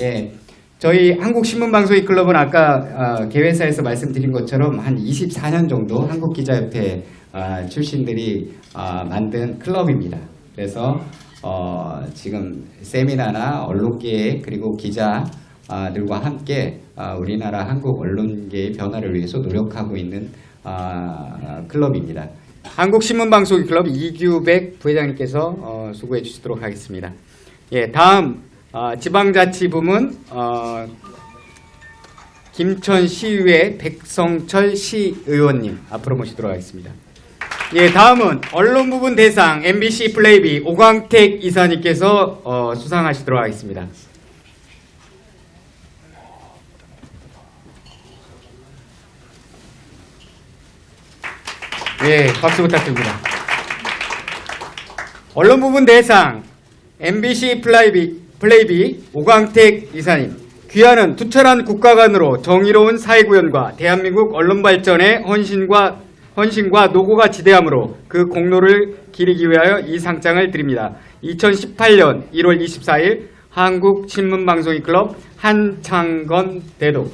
예. 저희 한국신문방송인 클럽은 아까 어, 개회사에서 말씀드린 것처럼 한 24년 정도 한국기자협회 어, 출신들이 어, 만든 클럽입니다. 그래서 어, 지금 세미나나 언론계 그리고 기자들과 함께 어, 우리나라 한국 언론계의 변화를 위해서 노력하고 있는 어, 클럽입니다. 한국신문방송인 클럽 이규백 부회장님께서 어, 수고해 주시도록 하겠습니다. 예, 다음 어, 지방자치부문 어, 김천시의회 백성철 시의원님 앞으로 모시도록 하겠습니다. 예, 다음은 언론 부분 대상 MBC 플레이비 오광택 이사님께서 어, 수상하시도록 하겠습니다. 예, 박수 부탁드립니다. 언론 부분 대상 MBC 플레이비, 플레이비 오광택 이사님 귀하는 투철한 국가관으로 정의로운 사회구현과 대한민국 언론 발전의 헌신과 헌신과 노고가 지대하므로 그 공로를 기리기 위하여 이 상장을 드립니다. 2018년 1월 24일 한국신문방송인 클럽 한창건 대독